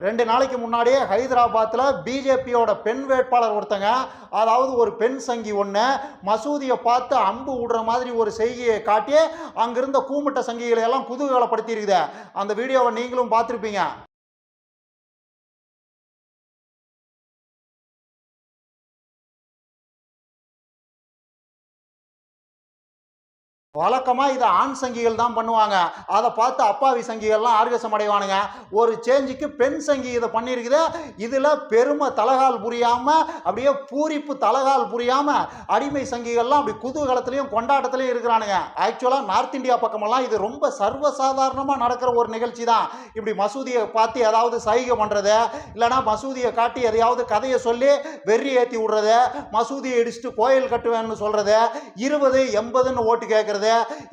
ரெண்டு நாளைக்கு முன்னாடியே ஹைதராபாத்தில் பிஜேபியோட பெண் வேட்பாளர் ஒருத்தங்க அதாவது ஒரு பெண் சங்கி ஒன்று மசூதியை பார்த்து அம்பு விடுற மாதிரி ஒரு செய்கையை காட்டி அங்கிருந்த கூமிட்ட சங்கிகளை எல்லாம் குதூகலப்படுத்தியிருக்குது. அந்த வீடியோவை நீங்களும் பார்த்துருப்பீங்க. வழக்கமாக இதை ஆண் சங்கிகள் தான் பண்ணுவாங்க. அதை பார்த்து அப்பாவி சங்கிகள்லாம் ஆர்கசம் அடைவானுங்க. ஒரு சேஞ்சுக்கு பெண் சங்கி இதை பண்ணியிருக்குது இதில் பெருமை தலகால் புரியாமல் அப்படியே பூரிப்பு தலகால் புரியாமல் அடிமை சங்கிகள்லாம் அப்படி குதூகலத்திலையும் கொண்டாட்டத்திலையும் இருக்கிறானுங்க. ஆக்சுவலாக நார்த் இந்தியா பக்கமெல்லாம் இது ரொம்ப சர்வசாதாரணமாக நடக்கிற ஒரு நிகழ்ச்சி தான். இப்படி மசூதியை பார்த்து ஏதாவது சைகை பண்ணுறது இல்லைனா மசூதியை காட்டி எதையாவது கதையை சொல்லி வெறி ஏற்றி விடுறது மசூதியை இடிச்சுட்டு கோயில் கட்டுவேன்னு சொல்கிறது இருபது எண்பதுன்னு ஓட்டு கேட்குறது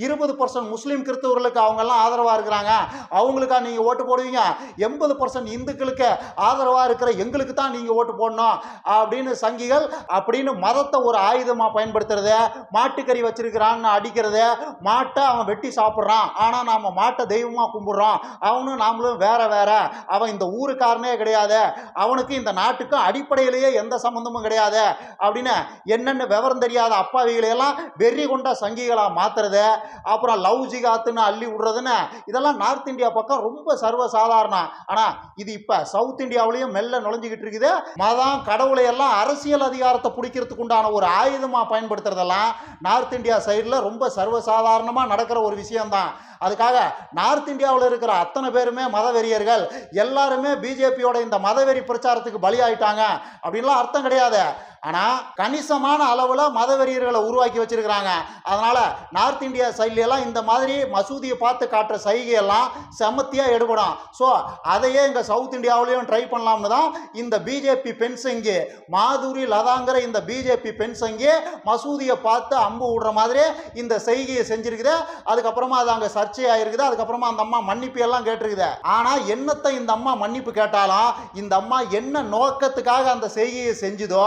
இருபது பர்சன்ட் முஸ்லீம் கிறிஸ்தவர்களுக்கு அவங்கெல்லாம் ஆதரவாக இருக்கிறாங்க. அவங்களுக்கா நீங்கள் ஓட்டு போடுவீங்க? எண்பது பர்சன்ட் இந்துக்களுக்கு ஆதரவாக இருக்கிற எங்களுக்கு தான் நீங்கள் ஓட்டு போடணும். அப்படின்னு சங்கிகள் அப்படின்னு மதத்தை ஒரு ஆயுதமாக பயன்படுத்துறது மாட்டுக்கறி வச்சிருக்கிறான்னு அடிக்கிறது மாட்டை அவன் வெட்டி சாப்பிட்றான். ஆனால் நாம் மாட்டை தெய்வமாக கும்பிட்றோம். அவனும் நாமளும் வேற வேற. அவன் இந்த ஊருக்காரனே கிடையாது. அவனுக்கு இந்த நாட்டுக்கும் அடிப்படையிலேயே எந்த சம்மந்தமும் கிடையாது. அப்படின்னு என்னென்ன விவரம் தெரியாத அப்பாவிகளையெல்லாம் வெறி கொண்ட சங்கிகளாக மாத்துறது அப்புறம் லவ் ஜிகாத்துன்னு அள்ளி விடுறதுன்னு இதெல்லாம் நார்த் இந்தியா பக்கம் ரொம்ப சர்வசாதாரணம். ஆனால் இது இப்போ சவுத் இந்தியாவிலையும் மெல்ல நுழைஞ்சிக்கிட்டு இருக்குது. மதம் கடவுளை எல்லாம் அரசியல் அதிகாரத்தை பிடிக்கிறதுக்கு உண்டான ஒரு ஆயுதமாக பயன்படுத்துறதெல்லாம் நார்த் இந்தியா சைடில் ரொம்ப சர்வசாதாரணமாக நடக்கிற ஒரு விஷயம்தான். அதுக்காக நார்த் இந்தியாவில் இருக்கிற அத்தனை பேருமே மதவெறியர்கள். எல்லாருமே பிஜேபியோட இந்த மதவெறி பிரச்சாரத்துக்கு பலியாயிட்டாங்க. அப்படின்லாம் அர்த்தம் கிடையாது. ஆனால் கணிசமான அளவில் மதவெறியர்களை உருவாக்கி வச்சிருக்கிறாங்க. அதனால் நார்த் இந்தியா சைட்லையெல்லாம் இந்த மாதிரி மசூதியை பார்த்து காட்டுற சைகையெல்லாம் செமத்தியாக எடுபடும். ஸோ அதையே இங்கே சவுத் இந்தியாவிலையும் ட்ரை பண்ணலாம்னு தான் இந்த பிஜேபி பெண் சங்கி மாதுரி லதாங்கிற இந்த பிஜேபி பெண் சங்கி மசூதியை பார்த்து அம்பு விடுற மாதிரி இந்த செய்கையை செஞ்சிருக்குது. அதுக்கப்புறமா அது அங்கே சர்ச்சையாயிருக்குது. அதுக்கப்புறமா அந்த அம்மா மன்னிப்பு எல்லாம் கேட்டிருக்குது. ஆனால் என்னத்தை இந்த அம்மா மன்னிப்பு கேட்டாலும் இந்த அம்மா என்ன நோக்கத்துக்காக அந்த செய்கையை செஞ்சுதோ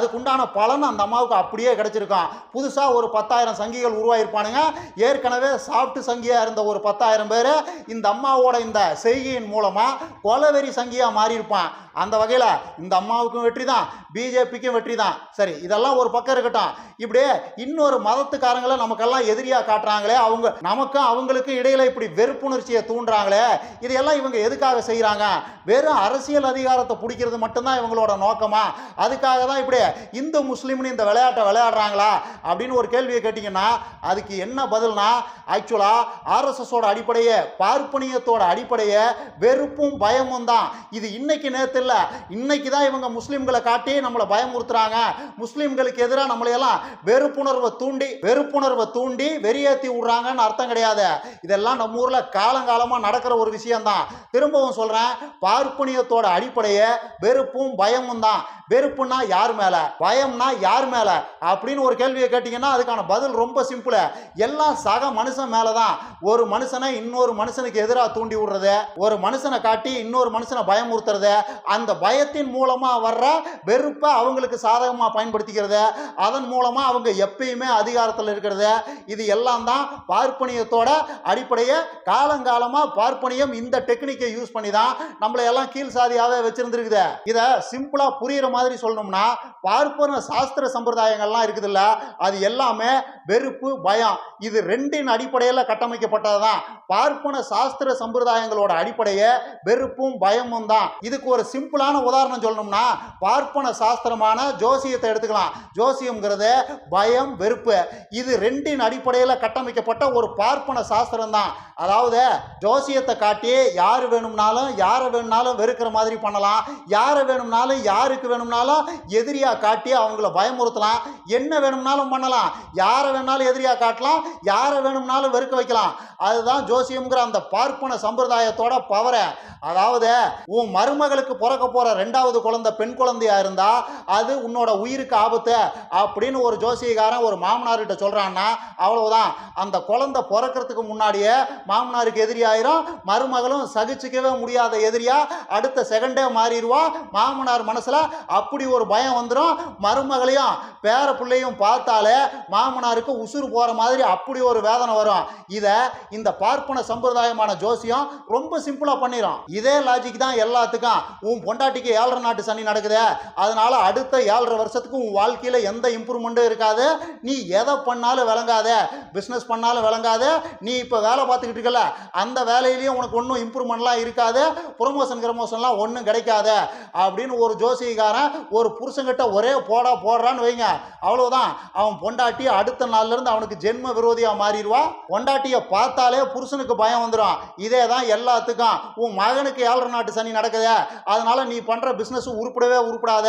அதுக்குண்டான பலன் அந்த அம்மாவுக்கு அப்படியே கிடைச்சிருக்கும் புதுசாக ஒரு பத்தாயிரம் சங்கிகள் உருவாயிருப்பானுங்க. ஏற்கனவே சாப்பிட்டு சங்கியாக இருந்த ஒரு பத்தாயிரம் பேர் இந்த அம்மாவோட இந்த செய்கையின் மூலமாக கொலவெறி சங்கியாக மாறியிருப்பான். அந்த வகையில் இந்த அம்மாவுக்கும் வெற்றி தான் பிஜேபிக்கும் வெற்றி தான் சரி இதெல்லாம் ஒரு பக்கம் இருக்கட்டும். இப்படியே இன்னொரு மதத்துக்காரங்களை நமக்கெல்லாம் எதிரியாக காட்டுறாங்களே அவங்க நமக்கும் அவங்களுக்கும் இடையில இப்படி வெறுப்புணர்ச்சியை தூண்டுறாங்களே இதையெல்லாம் இவங்க எதுக்காக செய்கிறாங்க வெறும் அரசியல் அதிகாரத்தை பிடிக்கிறது மட்டும்தான் இவங்களோட நோக்கமா? அதுக்காக தான் இப்படி இந்து முஸ்லீம்னு இந்த விளையாட்டை விளையாடுறாங்களா? அப்படின்னு ஒரு கேள்வியை கேட்டிங்கன்னா அதுக்கு என்ன பதில்னா ஆக்சுவலாக ஆர்எஸ்எஸோட அடிப்படையே பார்ப்பனியத்தோட அடிப்படையே வெறுப்பும் பயமும் தான். இது இன்னைக்கு நேரத்தில் இல்லை. இன்னைக்கு தான் இவங்க முஸ்லீம்களை காட்டி நம்மளை பயமுறுத்துறாங்க. முஸ்லீம்களுக்கு எதிராக நம்மளையெல்லாம் வெறுப்புணர்வை தூண்டி வெறுப்புணர்வை தூண்டி வெறியேற்றி விடுறாங்கன்னு அர்த்தம் கிடையாது. இதெல்லாம் நம்ம ஊரில் காலங்காலமாக நடக்கிற ஒரு விஷயம்தான். திரும்பவும் சொல்கிறேன் பார்ப்பனியத்தோட அடிப்படையே வெறுப்பும் பயமும் தான். வெறுப்புனா யார் மேலே? பயம்னா யார் மேலே? அப்படின்னு ஒரு கேள்வியை கேட்டிங்கன்னா அதுக்கான பதில் ரொம்ப சிம்பிள் எல்லாம் சக மனுஷன் மேலே தான் ஒரு மனுஷனை இன்னொரு மனுஷனுக்கு எதிராக தூண்டி விடுறது ஒரு மனுஷனை காட்டி இன்னொரு மனுஷனை பயமுறுத்துறது அந்த பயத்தின் மூலமாக வர்ற வெறுப்பை அவங்களுக்கு சாதகமாக பயன்படுத்திக்கிறது அதன் மூலமாக அவங்க எப்பயுமே அதிகாரத்தில் இருக்கிறது. இது எல்லாம் தான் பார்ப்பனியத்தோட அடிப்படையை காலங்காலமாக பார்ப்பனியம் இந்த டெக்னிக்கை யூஸ் பண்ணி தான் நம்மளை எல்லாம் கீழ் சாதியாகவே வச்சிருந்துருக்குது. இதை சிம்பிளாக புரிகிற மாதிரி சொல்லணும்னா பார்ப்பன சாஸ்திர சம்பிரதாயங்கள்லாம் இருக்குதுல்ல அது எல்லாமே வெறுப்பு பயம். இது ரெண்டின் அடிப்படையில் கட்டமைக்கப்பட்டது தான் பார்ப்பன சாஸ்திர சம்பிரதாயங்களோட அடிப்படையே வெறுப்பும் பயமும் தான். இதுக்கு ஒரு சிம்பிளான உதாரணம் சொல்லணும்னா பார்ப்பன சாஸ்திரமான ஜோசியத்தை எடுத்துக்கலாம். ஜோசியம்ங்கிறது பயம் வெறுப்பு. இது ரெண்டின் அடிப்படையில் கட்டமைக்கப்பட்ட ஒரு பார்ப்பன சாஸ்திரம் தான் அதாவது ஜோசியத்தை காட்டி யார் வேணும்னாலும் யாரை வேணும்னாலும் வெறுக்கிற மாதிரி பண்ணலாம். யாரை வேணும்னாலும் யாருக்கு வேணும் வேணும்னாலும் எதிரியாக காட்டி அவங்கள பயமுறுத்தலாம். என்ன வேணும்னாலும் பண்ணலாம். யாரை வேணும்னாலும் எதிரியாக காட்டலாம். யாரை வேணும்னாலும் வெறுக்க வைக்கலாம். அதுதான் ஜோசியம்ங்கிற அந்த பார்ப்பன சம்பிரதாயத்தோட பவரை அதாவது உன் மருமகளுக்கு பிறக்க போகிற ரெண்டாவது குழந்தை பெண் குழந்தையாக இருந்தால் அது உன்னோட உயிருக்கு ஆபத்து அப்படின்னு ஒரு ஜோசியக்காரன் ஒரு மாமனார்கிட்ட சொல்கிறான்னா அவ்வளவுதான். அந்த குழந்தை பிறக்கிறதுக்கு முன்னாடியே மாமனாருக்கு எதிரியாயிரும். மருமகளும் சகிச்சுக்கவே முடியாத எதிரியாக அடுத்த செகண்டே மாறிடுவா. மாமனார் மனசில் அப்படி ஒரு பயம் வந்துடும் மருமகளையும் பேர பிள்ளையும் பார்த்தாலே மாமனாருக்கு உசுறு போகிற மாதிரி அப்படி ஒரு வேதனை வரும். இதை இந்த பார்ப்பன சம்பிரதாயமான ஜோசியம் ரொம்ப சிம்பிளாக பண்ணிடும் இதே லாஜிக் தான் எல்லாத்துக்கும். உன் பொண்டாட்டிக்கு ஏழரை நாட்டு சனி நடக்குதே. அதனால் அடுத்த ஏழரை வருஷத்துக்கு உன் வாழ்க்கையில் எந்த இம்ப்ரூவ்மெண்ட்டும் இருக்காது. நீ எதை பண்ணாலும் விளங்காத. பிஸ்னஸ் பண்ணாலும் விளங்காத. நீ இப்போ வேலை பார்த்துக்கிட்டு இருக்கல அந்த வேலையிலையும் உனக்கு ஒன்றும் இம்ப்ரூவ்மெண்ட்லாம் இருக்காது. ப்ரொமோஷன் கிரமோஷன்லாம் ஒன்றும் கிடைக்காது. அப்படின்னு ஒரு ஜோசிகாரன் ஒரு புருஷங்கிட்ட ஒரே போடா போடுறான்னு வைங்க. அவ்வளோதான் அவன் பொண்டாட்டி அடுத்த நாள்ல இருந்து அவனுக்கு ஜென்ம விரோதியாக மாறிடுவா. பொண்டாட்டியை பார்த்தாலே புருஷனுக்கு பயம் வந்துடும் இதே தான் எல்லாத்துக்கும். உன் மகனுக்கு ஏழரை நாட்டு சனி நடக்குதே. அதனால் நீ பண்ணுற பிசினஸ் உருப்படவே உருப்படாத.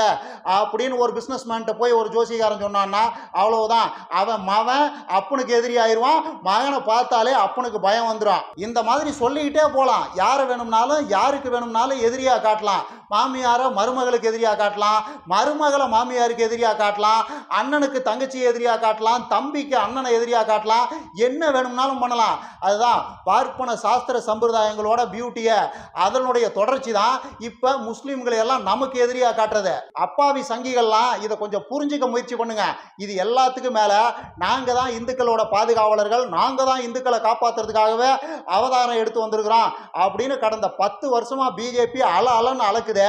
அப்படின்னு ஒரு பிஸ்னஸ் மேன்ட்ட போய் ஒரு ஜோசிகாரன் சொன்னான்னா அவ்வளோதான் அவன் மவன் அப்பனுக்கு எதிரி ஆயிடுவான். மகனை பார்த்தாலே அப்பனுக்கு பயம் வந்துடும் இந்த மாதிரி சொல்லிக்கிட்டே போகலாம் யாரை வேணும்னாலும் யாருக்கு வேணும்னாலும் எதிரியாக காட்டலாம். மாமியாரை மருமகளுக்கு எதிரியாக காட்டலாம் மருமகளை மாமியாருக்கு எதிரியாக காட்டலாம் அண்ணனுக்கு தங்கச்சி எதிரியாக காட்டலாம் தம்பிக்கு அண்ணனை எதிரியாக காட்டலாம் என்ன வேணும்னாலும் பண்ணலாம். அதுதான் பார்ப்பன சாஸ்திர சம்பிரதாயங்களோட பியூட்டியை அதனுடைய தொடர்ச்சி தான் இப்போ முஸ்லீம்களை எல்லாம் நமக்கு எதிரியாக காட்டுறது. அப்பாவி சங்கிகள்லாம் இதை கொஞ்சம் புரிஞ்சுக்க முயற்சி பண்ணுங்க. இது எல்லாத்துக்கும் மேலே நாங்கள் தான் இந்துக்களோட பாதுகாவலர்கள் நாங்கள் தான் இந்துக்களை காப்பாற்றுறதுக்காகவே அவதாரம் எடுத்து வந்திருக்கிறோம் அப்படின்னு கடந்த பத்து வருஷமாக பிஜேபி அல அலன்னு அழக்குது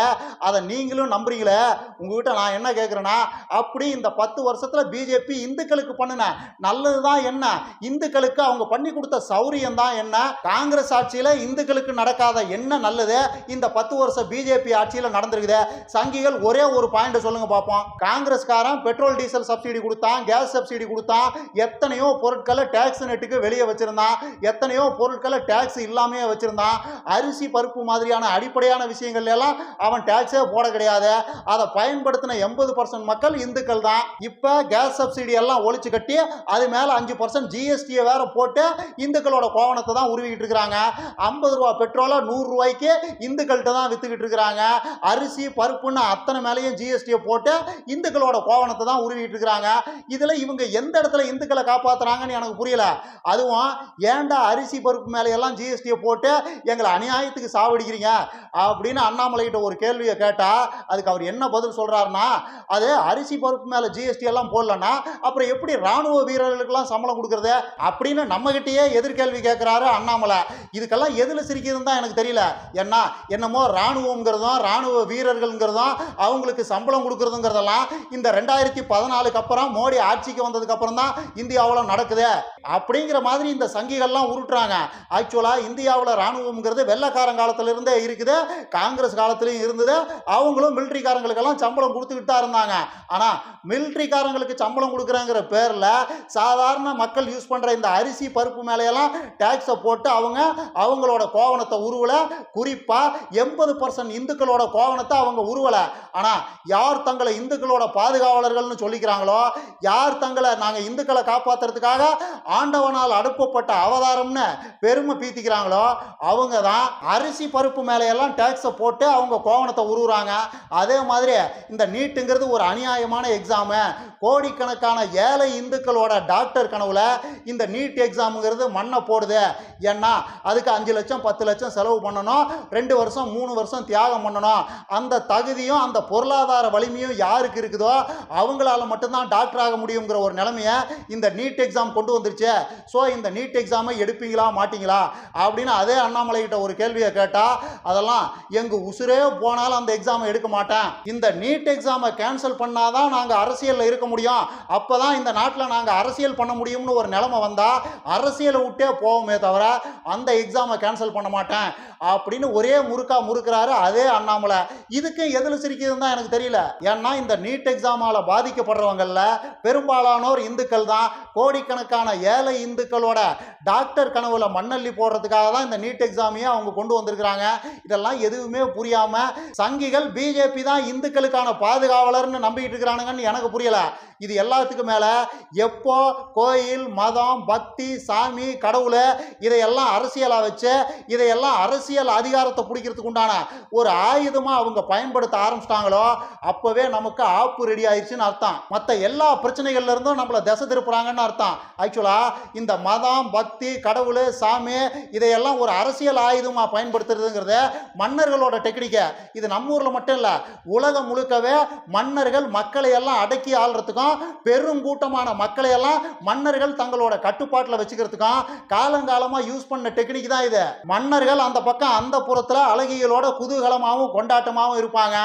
அதை நீங்களும் நம்புறீங்களே. உங்ககிட்ட நான் என்ன கேட்குறேன்னா அப்படி இந்த பத்து வருஷத்தில் பிஜேபி இந்துக்களுக்கு பண்ணின நல்லது தான் என்ன? இந்துக்களுக்கு அவங்க பண்ணி கொடுத்த சௌரியம் தான் என்ன? காங்கிரஸ் ஆட்சியில் இந்துக்களுக்கு நடக்காத என்ன நல்லது? இந்த பத்து வருஷம் பிஜேபி ஆட்சியில் நடந்திருக்குது. சங்கிகள் ஒரே ஒரு பாயிண்ட் சொல்லுங்க பார்ப்போம் காங்கிரஸ்காரன் பெட்ரோல் டீசல் சப்சிடி கொடுத்தான் கேஸ் சப்சிடி கொடுத்தான் எத்தனையோ பொருட்களை டேக்ஸ் நெட்டுக்கு வெளியே வச்சிருந்தான் எத்தனையோ பொருட்களை டேக்ஸ் இல்லாமையே வச்சிருந்தான். அரிசி பருப்பு மாதிரியான அடிப்படையான விஷயங்கள்ல எல்லாம் அவன் டேக்ஸே போட கிடையாது. அதை பயன்படுத்தின எண்பது பர்சன்ட் மக்கள் இந்துக்கள் தான். இப்போ கேஸ் சப்சிடி எல்லாம் ஒழிச்சு கட்டி அது மேலே அஞ்சு பர்சன்ட் ஜிஎஸ்டியை வேற போட்டு இந்துக்களோட கோவணத்தை தான் உருவிக்கிட்டு இருக்கிறாங்க. ஐம்பது ரூபா பெட்ரோலை நூறு ரூபாய்க்கு இந்துக்கள்கிட்ட தான் வித்துக்கிட்டு இருக்கிறாங்க. அரிசி பருப்புன்னு அத்தனை மேலேயும் ஜிஎஸ்டியை போட்டு இந்துக்களோட கோவணத்தை தான் உருவிட்டு இருக்கிறாங்க. இதில் இவங்க எந்த இடத்துல இந்துக்களை காப்பாற்றுறாங்கன்னு எனக்கு புரியல. அதுவும் ஏன்டா அரிசி பருப்பு மேலே எல்லாம் ஜிஎஸ்டியை போட்டு எங்களை அநியாயத்துக்கு சாவடிக்கிறீங்க? அப்படின்னு அண்ணாமலைகிட்ட ஒரு ஒரு கேள்வியை கேட்டால் அதுக்கு அவர் என்ன பதில் சொல்றாருன்னா அது அரிசி பருப்பு மேலே ஜிஎஸ்டி எல்லாம் போடலன்னா அப்புறம் எப்படி ராணுவ வீரர்களுக்கெல்லாம் சம்பளம் கொடுக்கறது அப்படின்னு நம்மகிட்டயே எதிர்கேள்வி கேட்குறாரு அண்ணாமலை. இதுக்கெல்லாம் எதில் சிரிக்கிறதுன்னு தான் எனக்கு தெரியல. ஏன்னா என்னமோ ராணுவங்கிறதும் ராணுவ வீரர்கள்ங்கிறதும் அவங்களுக்கு சம்பளம் கொடுக்கறதுங்கிறதெல்லாம் இந்த ரெண்டாயிரத்தி பதினாலுக்கு அப்புறம் மோடி ஆட்சிக்கு வந்ததுக்கு அப்புறம் தான் இந்தியாவில் நடக்குது. அப்படிங்கிற மாதிரி இந்த சங்கிகள்லாம் உருட்டுறாங்க. ஆக்சுவலாக இந்தியாவில் ராணுவம்ங்கிறது வெள்ளக்காரன் காலத்துல இருந்தே இருக்குது. காங்கிரஸ் காலத்துலேயும் இருந்தது. அவங்களும் மிலிட்ரிக்காரங்களுக்கெல்லாம் சம்பளம் கொடுத்துக்கிட்டு தான் இருந்தாங்க. ஆனால் மிலிட்ரிக்காரங்களுக்கு சம்பளம் கொடுக்குறாங்கிற பேரில் சாதாரண மக்கள் யூஸ் பண்ணுற இந்த அரிசி பருப்பு மேலையெல்லாம் டேக்ஸை போட்டு அவங்க அவங்களோட கோவணத்தை உருவலை. குறிப்பாக எண்பது பர்சன்ட் இந்துக்களோட கோவணத்தை அவங்க உருவலை. ஆனால் யார் தங்களை இந்துக்களோட பாதுகாவலர்கள்னு சொல்லிக்கிறாங்களோ யார் தங்களை நாங்கள் இந்துக்களை காப்பாற்றுறதுக்காக ஆண்டவனால் அனுப்பப்பட்ட அவதாரம்னு பெருமை பீத்திக்கிறாங்களோ அவங்க தான் அரிசி பருப்பு மேலையெல்லாம் டேக்ஸை போட்டு அவங்க கோவணத்தை உருவுறாங்க. அதே மாதிரி இந்த நீட்டுங்கிறது ஒரு அநியாயமான எக்ஸாமு கோடிக்கணக்கான ஏழை இந்துக்களோட டாக்டர் கனவுல இந்த நீட் எக்ஸாமுங்கிறது மண்ணை போடுது. ஏன்னா அதுக்கு அஞ்சு லட்சம் பத்து லட்சம் செலவு பண்ணணும். ரெண்டு வருஷம் மூணு வருஷம் தியாகம் பண்ணணும். அந்த தகுதியும் அந்த பொருளாதார வலிமையும் யாருக்கு இருக்குதோ அவங்களால மட்டும்தான் டாக்டர் ஆக முடியுங்கிற ஒரு நிலைமையை இந்த நீட் எக்ஸாம் கொண்டு வந்துருச்சு. ஸோ இந்த நீட் எக்ஸாமை எடுப்பீங்களா மாட்டீங்களா? அப்படின்னு அதே அண்ணாமலை கிட்ட ஒரு கேள்வியை கேட்டால் அதெல்லாம் எங்கள் உசுரே போனாலும் அந்த எக்ஸாமை எடுக்க மாட்டேன். இந்த நீட் எக்ஸாமை கேன்சல் பண்ணாதான் நாங்கள் அரசியலில் இருக்க முடியும். அப்போ தான் இந்த நாட்டில் நாங்கள் அரசியல் பண்ண முடியும்னு ஒரு நிலைமை வந்தால் அரசியலை விட்டே போவோமே தவிர அந்த எக்ஸாமை கேன்சல் பண்ண மாட்டேன். அப்படின்னு ஒரே முறுக்கா முறுக்கிறாரு அதே அண்ணாமலை. இதுக்கு எதில் சிரிக்குதுன்னு தான் எனக்கு தெரியல. ஏன்னா இந்த நீட் எக்ஸாமால் பாதிக்கப்படுறவங்களில் பெரும்பாலானோர் இந்துக்கள் தான். கோடிக்கணக்கான ஏழை இந்துக்களோட டாக்டர் கனவுல மண்ணள்ளி போடுறதுக்காக தான் இந்த நீட் எக்ஸாமையே அவங்க கொண்டு வந்திருக்கிறாங்க. இதெல்லாம் எதுவுமே புரியாமல் சங்கிகள் பிஜேபி தான் இந்துக்களுக்கான பாதுகாவலர்னு நம்பிக்கிட்டு இருக்கிறானுங்கன்னு எனக்கு புரியல. இது எல்லாத்துக்கும் மேல எப்போ கோயில் மதம் பக்தி சாமி கடவுள் இதையெல்லாம் அரசியலா வச்சு இதையெல்லாம் அரசியல் அதிகாரத்தை பிடிக்கிறதுக்கு உண்டான ஒரு ஆயுதமா அவங்க பயன்படுத்த ஆரம்பிச்சிட்டாங்களோ அப்பவே நமக்கு ஆப்பு ரெடி ஆயிடுச்சுன்னு அர்த்தம். மற்ற எல்லா பிரச்சனைகள்ல இருந்தும் நம்மளை திசை திருப்புறாங்கன்னு அர்த்தம். ஆக்சுவலா இந்த மதம் பக்தி கடவுள் சாமி இதையெல்லாம் ஒரு அரசியல் ஆயுதமா பயன்படுத்துறதுங்கிறத மன்னர்களோட டெக்னிக்கை இது நம்ம ஊரில் மட்டும் இல்லை உலகம் முழுக்கவே மன்னர்கள் மக்களை எல்லாம் அடக்கி ஆள்றதுக்கும் பெருங்கூட்டமான மக்களை எல்லாம் மன்னர்கள் தங்களோட கட்டுப்பாட்டில் வச்சுக்கிறதுக்கும் காலங்காலமாக யூஸ் பண்ண டெக்னிக் தான் இது. மன்னர்கள் அந்த பக்கம் அந்த புறத்தில் அழகியலோட குதூகலமாகவும் கொண்டாட்டமாகவும் இருப்பாங்க.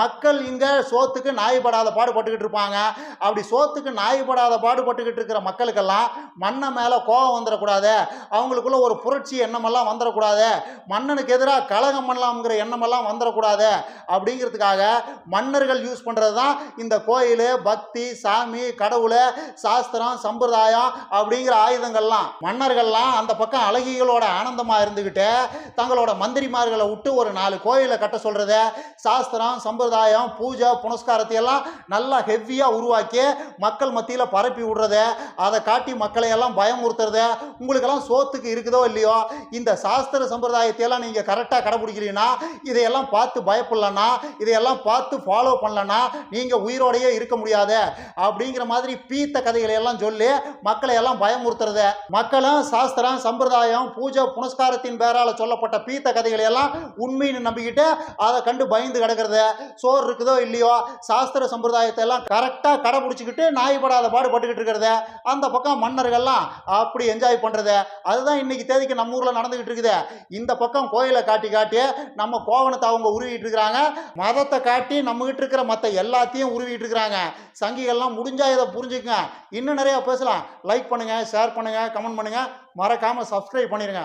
மக்கள் இங்கே சோத்துக்கு நாய்படாத பாடுபட்டுக்கிட்டு இருப்பாங்க. அப்படி சோத்துக்கு நாய்படாத பாடுபட்டுக்கிட்டு இருக்கிற மக்களுக்கெல்லாம் மண்ணை மேலே கோபம் வந்துடக்கூடாது. அவங்களுக்குள்ள ஒரு புரட்சி எண்ணமெல்லாம் வந்துடக்கூடாது. மன்னனுக்கு எதிராக கலகம் பண்ணலாம்ங்கிற எண்ணமெல்லாம் வந்துடக்கூடாது. அப்படிங்கிறதுக்காக மன்னர்கள் யூஸ் பண்ணுறது தான் இந்த கோயில் பக்தி சாமி கடவுள் சாஸ்திரம் சம்பிரதாயம் அப்படிங்கிற ஆயுதங்கள்லாம். மன்னர்கள்லாம் அந்த பக்கம் அழகிகளோட ஆனந்தமாக இருந்துக்கிட்டு தங்களோட மந்திரிமார்களை விட்டு ஒரு நாலு கோயிலை கட்ட சொல்கிறத சாஸ்திரம் சம்பிரதாயம் பூஜை புனஸ்காரத்தை எல்லாம் நல்லா ஹெவியாக உருவாக்கி மக்கள் மத்தியில் பரப்பி விடுறத அதை காட்டி மக்களையெல்லாம் பயமுறுத்துறத உங்களுக்கெல்லாம் சோத்துக்கு இருக்குதோ இல்லையோ இந்த சாஸ்திர சம்பிரதாயத்தை எல்லாம் நீங்கள் கரெக்டாக கடைபிடிக்கிறீங்கன்னா இதையெல்லாம் பார்த்து பயப்படலன்னா இதையெல்லாம் பார்த்து ஃபாலோ பண்ணலன்னா நீங்கள் உயிரோடையே இருக்க முடியாது. அப்படிங்கிற மாதிரி பீத்த கதைகளை எல்லாம் சொல்லி மக்களை எல்லாம் பயமுறுத்துறது. மக்களும் சாஸ்திரம் சம்பிரதாயம் பூஜை புனஸ்காரத்தின் பேரால் சொல்லப்பட்ட பீத்த கதைகளை எல்லாம் உண்மைன்னு நம்பிக்கிட்டு அதை கண்டு பயந்து கிடக்கிறது. சோறு இருக்குதோ இல்லையோ சாஸ்திர சம்பிரதாயத்தை எல்லாம் கரெக்டாக கடைபிடிச்சிக்கிட்டு நாய்படாத பாடுபட்டுக்கிட்டு இருக்கிறது. அந்த பக்கம் மன்னர்கள்லாம் அப்படி என்ஜாய் பண்ணுறது அதுதான் இன்னைக்கு தேதிக்கு நம்ம ஊரில் நடந்துக்கிட்டு இருக்குது. இந்த பக்கம் கோயிலை காட்டி காட்டி நம்ம கோவணத்தை அவங்க உருவிட்டு இருக்கிறாங்க மதத்தை காட்டி நம்மகிட்ட இருக்கிற மற்ற எல்லாத்தையும் உருவிட்டு இருக்கிறாங்க சங்கிகள்லாம் முடிஞ்சா இதை புரிஞ்சுக்குங்க. இன்னும் நிறைய பேசலாம். லைக் பண்ணுங்க ஷேர் பண்ணுங்க கமெண்ட் பண்ணுங்க. மறக்காம சப்ஸ்கிரைப் பண்ணிருங்க.